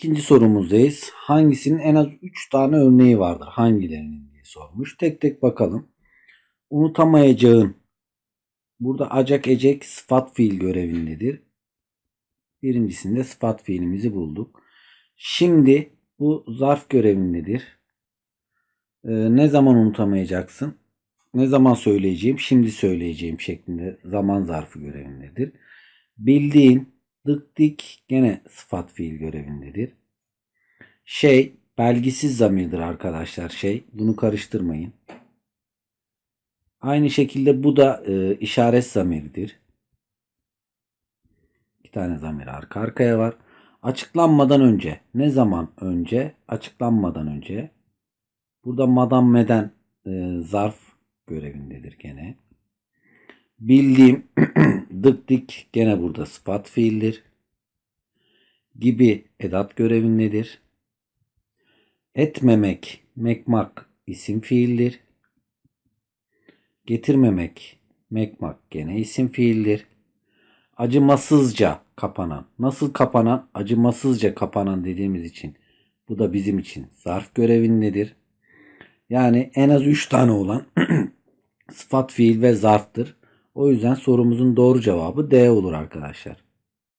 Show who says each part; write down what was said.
Speaker 1: İkinci sorumuzdayız. Hangisinin en az 3 tane örneği vardır? Hangilerinin diye sormuş. Tek tek bakalım. Unutamayacağın. Burada acak ecek sıfat fiil görevindedir. Birincisinde sıfat fiilimizi bulduk. Şimdi bu zarf görevindedir. Ee, ne zaman unutamayacaksın? Ne zaman söyleyeceğim? Şimdi söyleyeceğim şeklinde zaman zarfı görevindedir. Bildiğin dık dik gene sıfat fiil görevindedir. Şey belgisiz zamirdir arkadaşlar şey. Bunu karıştırmayın. Aynı şekilde bu da e, işaret zamiridir. İki tane zamir arka arkaya var. Açıklanmadan önce. Ne zaman önce? Açıklanmadan önce. Burada madam meden e, zarf görevindedir gene. Bildiğim dık dik gene burada sıfat fiildir. Gibi edat görevindedir. Etmemek, mekmak isim fiildir. Getirmemek, mekmak gene isim fiildir. Acımasızca kapanan. Nasıl kapanan? Acımasızca kapanan dediğimiz için. Bu da bizim için zarf görevindedir. Yani en az 3 tane olan sıfat fiil ve zarftır. O yüzden sorumuzun doğru cevabı D olur arkadaşlar.